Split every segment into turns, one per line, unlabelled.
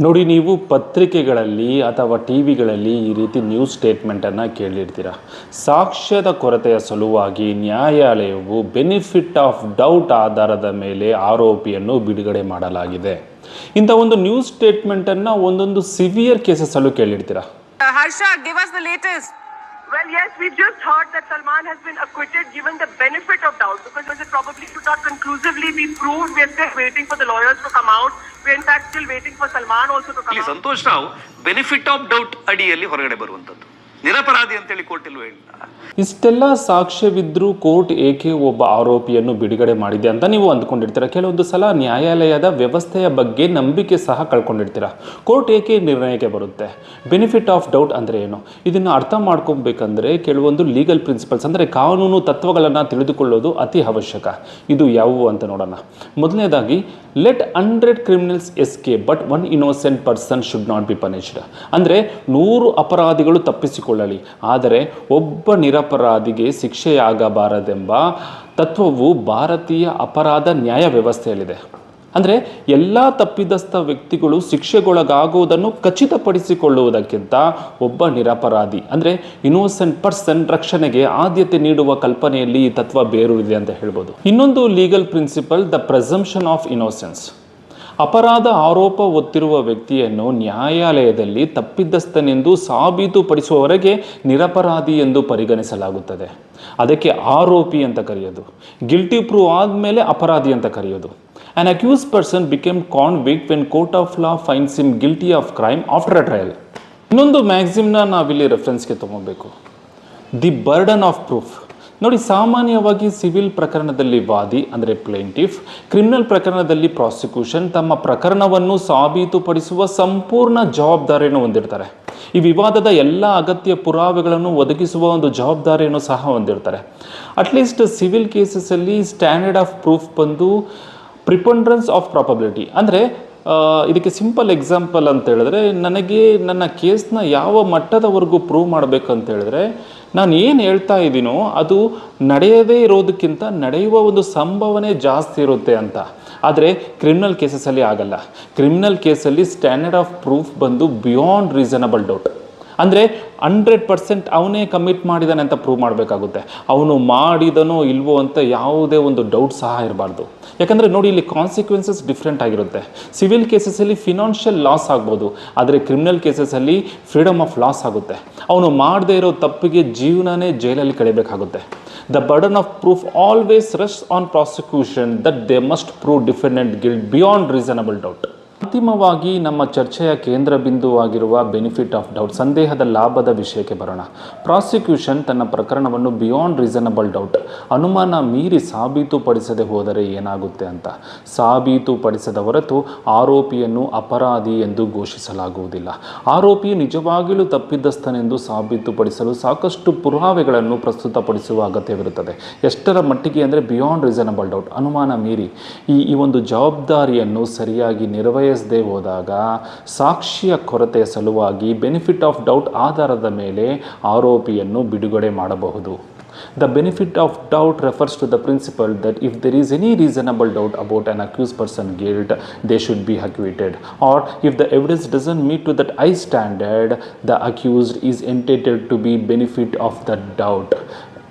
ನೋಡಿ ನೀವು ಪತ್ರಿಕೆಗಳಲ್ಲಿ ಅಥವಾ ಟಿ ವಿಗಳಲ್ಲಿ ಈ ರೀತಿ ನ್ಯೂಸ್ ಸ್ಟೇಟ್ಮೆಂಟನ್ನು ಕೇಳಿರ್ತೀರ ಸಾಕ್ಷ್ಯದ ಕೊರತೆಯ ಸಲುವಾಗಿ ನ್ಯಾಯಾಲಯವು ಬೆನಿಫಿಟ್ ಆಫ್ ಡೌಟ್ ಆಧಾರದ ಮೇಲೆ ಆರೋಪಿಯನ್ನು ಬಿಡುಗಡೆ ಮಾಡಲಾಗಿದೆ ಇಂಥ ಒಂದು ನ್ಯೂಸ್ ಸ್ಟೇಟ್ಮೆಂಟನ್ನು ಒಂದೊಂದು ಸಿವಿಯರ್ ಕೇಸಸ್ ಅಲ್ಲೂ
ಕೇಳಿರ್ತೀರ Harsha give us the latest.
Well, yes, we've just heard that Salman has been acquitted given the benefit of doubt because it probably should not conclusively be proved. We're still waiting for the lawyers to come out. In fact still waiting
for
Salman
Santosh Rao benefit of doubt ಅಡಿಯಲ್ಲಿ ಹೊರಗಡೆ ಬರುವಂತದ್ದು ನಿರಪರಾಧಿ ಅಂತೇಳಿ court ಇಲ್ವೇ ಹೇಳಿಲ್ಲ
ಇಷ್ಟೆಲ್ಲ ಸಾಕ್ಷ್ಯವಿದ್ರೂ court ಏಕೆ ಒಬ್ಬ ಆರೋಪಿಯನ್ನು ಬಿಡುಗಡೆ ಮಾಡಿದೆ ಅಂತ ನೀವು ಅಂದ್ಕೊಂಡಿರ್ತೀರ. ಕೆಲವೊಂದು ಸಲ ನ್ಯಾಯಾಲಯದ ವ್ಯವಸ್ಥೆಯ ಬಗ್ಗೆ ನಂಬಿಕೆ ಸಹ ಕಳ್ಕೊಂಡಿರ್ತೀರ. ಕೋರ್ಟ್ ಏಕೆ ನಿರ್ಣಯಕ್ಕೆ ಬರುತ್ತೆ? ಬೆನಿಫಿಟ್ ಆಫ್ ಡೌಟ್ ಅಂದರೆ ಏನು? ಇದನ್ನು ಅರ್ಥ ಮಾಡ್ಕೊಬೇಕಂದ್ರೆ ಕೆಲವೊಂದು ಲೀಗಲ್ ಪ್ರಿನ್ಸಿಪಲ್ಸ್ ಅಂದರೆ ಕಾನೂನು ತತ್ವಗಳನ್ನು ತಿಳಿದುಕೊಳ್ಳೋದು ಅತಿ ಅವಶ್ಯಕ. ಇದು ಯಾವುವು ಅಂತ ನೋಡೋಣ. ಮೊದಲನೇದಾಗಿ let hundred criminals escape but one innocent person should not be punished ಅಂದರೆ ನೂರು ಅಪರಾಧಿಗಳು ಆದರೆ ಒಬ್ಬ ನಿರಪರಾಧಿಗೆ ಶಿಕ್ಷೆಯಾಗಬಾರದೆಂಬ ತತ್ವವು ಭಾರತೀಯ ಅಪರಾಧ ನ್ಯಾಯ ವ್ಯವಸ್ಥೆಯಲ್ಲಿದೆ. ಅಂದರೆ ಎಲ್ಲ ತಪ್ಪಿದಸ್ಥ ವ್ಯಕ್ತಿಗಳು ಶಿಕ್ಷೆಗೊಳಗಾಗುವುದನ್ನು ಖಚಿತಪಡಿಸಿಕೊಳ್ಳುವುದಕ್ಕಿಂತ ಒಬ್ಬ ನಿರಪರಾಧಿ, ಅಂದರೆ ಇನ್ನೋಸೆಂಟ್ ಪರ್ಸನ್ ರಕ್ಷಣೆಗೆ ಆದ್ಯತೆ ನೀಡುವ ಕಲ್ಪನೆಯಲ್ಲಿ ಈ ತತ್ವ ಬೇರೂರಿದೆ ಅಂತ ಹೇಳ್ಬೋದು. ಇನ್ನೊಂದು legal principle, the presumption of innocence. ಅಪರಾಧ ಆರೋಪ ಹೊತ್ತಿರುವ ವ್ಯಕ್ತಿಯನ್ನು ನ್ಯಾಯಾಲಯದಲ್ಲಿ ತಪ್ಪಿದ್ದಸ್ಥನೆಂದು ಸಾಬೀತುಪಡಿಸುವವರೆಗೆ ನಿರಪರಾಧಿ ಎಂದು ಪರಿಗಣಿಸಲಾಗುತ್ತದೆ. ಅದಕ್ಕೆ ಆರೋಪಿ ಅಂತ ಕರೆಯೋದು. ಗಿಲ್ಟಿ ಪ್ರೂವ್ ಆದಮೇಲೆ ಅಪರಾಧಿ ಅಂತ ಕರೆಯೋದು. An accuse person became convict when court of law finds him guilty of crime after a trial ಇನ್ನೊಂದು ಮ್ಯಾಕ್ಸಿಮ್ನ ನಾವಿಲ್ಲಿ ರೆಫರೆನ್ಸ್ಗೆ ತೊಗೋಬೇಕು. ದಿ ಬರ್ಡನ್ ಆಫ್ ಪ್ರೂಫ್ ನೋಡಿ, ಸಾಮಾನ್ಯವಾಗಿ ಸಿವಿಲ್ ಪ್ರಕರಣದಲ್ಲಿ ವಾದಿ, ಅಂದರೆ ಪ್ಲೇಂಟಿಫ್ ಕ್ರಿಮಿನಲ್ ಪ್ರಕರಣದಲ್ಲಿ ಪ್ರಾಸಿಕ್ಯೂಷನ್ ತಮ್ಮ ಪ್ರಕರಣವನ್ನು ಸಾಬೀತುಪಡಿಸುವ ಸಂಪೂರ್ಣ ಜವಾಬ್ದಾರಿಯನ್ನು ಹೊಂದಿರ್ತಾರೆ. ಈ ವಿವಾದದ ಎಲ್ಲ ಅಗತ್ಯ ಪುರಾವೆಗಳನ್ನು ಒದಗಿಸುವ ಒಂದು ಜವಾಬ್ದಾರಿಯನ್ನು ಸಹ ಹೊಂದಿರ್ತಾರೆ. ಅಟ್ಲೀಸ್ಟ್ ಸಿವಿಲ್ ಕೇಸಸಲ್ಲಿ ಸ್ಟ್ಯಾಂಡರ್ಡ್ ಆಫ್ ಪ್ರೂಫ್ ಬಂದು ಪ್ರಿಪಂಡ್ರೆನ್ಸ್ ಆಫ್ ಪ್ರಾಪಬಿಲಿಟಿ ಅಂದರೆ ಇದಕ್ಕೆ ಸಿಂಪಲ್ ಎಕ್ಸಾಂಪಲ್ ಅಂತ ಹೇಳಿದ್ರೆ, ನನಗೆ ನನ್ನ ಕೇಸ್ನ ಯಾವ ಮಟ್ಟದವರೆಗೂ ಪ್ರೂವ್ ಮಾಡಬೇಕು ಅಂತ ಹೇಳಿದ್ರೆ ನಾನು ಏನು ಹೇಳ್ತಾ ಇದ್ದೀನೋ ಅದು ನಡೆಯದೇ ಇರೋದಕ್ಕಿಂತ ನಡೆಯುವ ಒಂದು ಸಂಭವನೆ ಜಾಸ್ತಿ ಇರುತ್ತೆ ಅಂತ. ಆದರೆ ಕ್ರಿಮಿನಲ್ ಕೇಸಸಲ್ಲಿ ಆಗಲ್ಲ. ಕ್ರಿಮಿನಲ್ ಕೇಸಲ್ಲಿ ಸ್ಟ್ಯಾಂಡರ್ಡ್ ಆಫ್ ಪ್ರೂಫ್ ಬಂದು ಬಿಯಾಂಡ್ ರೀಸನಬಲ್ ಡೌಟ್ ಅಂದರೆ ಹಂಡ್ರೆಡ್ ಪರ್ಸೆಂಟ್ ಅವನೇ ಕಮಿಟ್ ಮಾಡಿದಾನೆ ಅಂತ ಪ್ರೂವ್ ಮಾಡಬೇಕಾಗುತ್ತೆ. ಅವನು ಮಾಡಿದನೋ ಇಲ್ವೋ ಅಂತ ಯಾವುದೇ ಒಂದು ಡೌಟ್ ಸಹ ಇರಬಾರ್ದು. ಯಾಕಂದರೆ ನೋಡಿ, ಇಲ್ಲಿ ಕಾನ್ಸಿಕ್ವೆನ್ಸಸ್ ಡಿಫ್ರೆಂಟ್ ಆಗಿರುತ್ತೆ. ಸಿವಿಲ್ ಕೇಸಸಲ್ಲಿ ಫಿನಾನ್ಷಿಯಲ್ ಲಾಸ್ ಆಗ್ಬೋದು. ಆದರೆ ಕ್ರಿಮಿನಲ್ ಕೇಸಸಲ್ಲಿ ಫ್ರೀಡಮ್ ಆಫ್ ಲಾಸ್ ಆಗುತ್ತೆ. ಅವನು ಮಾಡದೇ ಇರೋ ತಪ್ಪಿಗೆ ಜೀವನನೇ ಜೈಲಲ್ಲಿ ಕಳಿಬೇಕಾಗುತ್ತೆ. The burden of proof always rest on prosecution that they must prove defendant guilt beyond reasonable doubt ಅಂತಿಮವಾಗಿ ನಮ್ಮ ಚರ್ಚೆಯ ಕೇಂದ್ರ ಬಿಂದುವಾಗಿರುವ ಬೆನಿಫಿಟ್ ಆಫ್ ಡೌಟ್, ಸಂದೇಹದ ಲಾಭದ ವಿಷಯಕ್ಕೆ ಬರೋಣ. ಪ್ರಾಸಿಕ್ಯೂಷನ್ ತನ್ನ ಪ್ರಕರಣವನ್ನು ಬಿಯಾಂಡ್ ರೀಸನಬಲ್ ಡೌಟ್, ಅನುಮಾನ ಮೀರಿ ಸಾಬೀತುಪಡಿಸದೆ ಹೋದರೆ ಏನಾಗುತ್ತೆ ಅಂತ. ಸಾಬೀತುಪಡಿಸದ ಹೊರತು ಆರೋಪಿಯನ್ನು ಅಪರಾಧಿ ಎಂದು ಘೋಷಿಸಲಾಗುವುದಿಲ್ಲ. ಆರೋಪಿಯು ನಿಜವಾಗಿಯೂ ತಪ್ಪಿದ್ದಸ್ಥನೆಂದು ಸಾಬೀತುಪಡಿಸಲು ಸಾಕಷ್ಟು ಪುರಾವೆಗಳನ್ನು ಪ್ರಸ್ತುತಪಡಿಸುವ ಅಗತ್ಯವಿರುತ್ತದೆ. ಎಷ್ಟರ ಮಟ್ಟಿಗೆ ಅಂದರೆ ಬಿಯಾಂಡ್ ರೀಸನಬಲ್ ಡೌಟ್, ಅನುಮಾನ ಮೀರಿ ಈ ಈ ಒಂದು ಜವಾಬ್ದಾರಿಯನ್ನು ಸರಿಯಾಗಿ ನಿರ್ವಹಿಸದೆ ಹೋದಾಗ ಸಾಕ್ಷಿಯ ಕೊರತೆಯ ಸಲುವಾಗಿ ಬೆನಿಫಿಟ್ ಆಫ್ ಡೌಟ್ ಆಧಾರದ ಮೇಲೆ ಆರೋಪಿಯನ್ನು ಬಿಡುಗಡೆ ಮಾಡಬಹುದು the benefit of doubt refers to the principle that if there is any reasonable doubt about an accused person guilt, they should be acquitted. Or if the evidence doesn't meet to that high standard, the accused is entitled to be benefit of the doubt.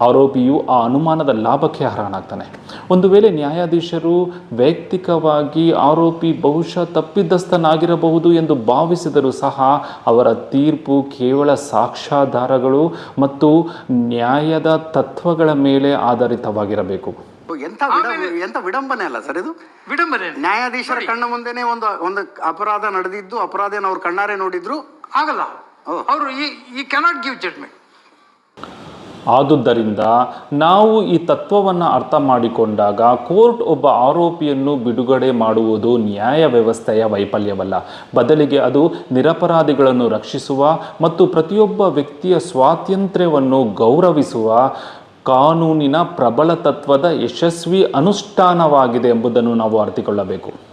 ಆರೋಪಿಯು ಆ ಅನುಮಾನದ ಲಾಭಕ್ಕೆ ಅರ್ಹನಾಗ್ತಾನೆ ಒಂದು ವೇಳೆ ನ್ಯಾಯಾಧೀಶರು ವೈಯಕ್ತಿಕವಾಗಿ ಆರೋಪಿ ಬಹುಶಃ ತಪ್ಪಿದ್ದಸ್ಥನಾಗಿರಬಹುದು ಎಂದು ಭಾವಿಸಿದರೂ ಸಹ ಅವರ ತೀರ್ಪು ಕೇವಲ ಸಾಕ್ಷ್ಯಾಧಾರಗಳು ಮತ್ತು ನ್ಯಾಯದ ತತ್ವಗಳ ಮೇಲೆ ಆಧಾರಿತವಾಗಿರಬೇಕು.
ಎಂತ ವಿಡ- ಎಂತ ವಿಡಂಬನೆ ಅಲ್ಲ ಸರ್ ಇದು?
ವಿಡಂಬನೆ
ನ್ಯಾಯಾಧೀಶರ ಕಣ್ಣ ಮುಂದೆನೆ ಒಂದು ಒಂದು ಅಪರಾಧ ನಡೆದಿದ್ದು ಅಪರಾಧನ ಅವ್ರು ಕಣ್ಣಾರೆ ನೋಡಿದ್ರು?
ಆಗಲ್ಲ. ಅವರು ಈ ಈ ಕೆನಾಟ್ ಗಿವ್ ಜಡ್ಮೆಂಟ್
ಆದುದರಿಂದ ನಾವು ಈ ತತ್ವವನ್ನು ಅರ್ಥ ಮಾಡಿಕೊಂಡಾಗ ಕೋರ್ಟ್ ಒಬ್ಬ ಆರೋಪಿಯನ್ನು ಬಿಡುಗಡೆ ಮಾಡುವುದು ನ್ಯಾಯ ವ್ಯವಸ್ಥೆಯ ವೈಫಲ್ಯವಲ್ಲ. ಬದಲಿಗೆ ಅದು ನಿರಪರಾಧಿಗಳನ್ನು ರಕ್ಷಿಸುವ ಮತ್ತು ಪ್ರತಿಯೊಬ್ಬ ವ್ಯಕ್ತಿಯ ಸ್ವಾತಂತ್ರ್ಯವನ್ನು ಗೌರವಿಸುವ ಕಾನೂನಿನ ಪ್ರಬಲ ತತ್ವದ ಯಶಸ್ವಿ ಅನುಷ್ಠಾನವಾಗಿದೆ ಎಂಬುದನ್ನು ನಾವು ಅರಿತುಕೊಳ್ಳಬೇಕು.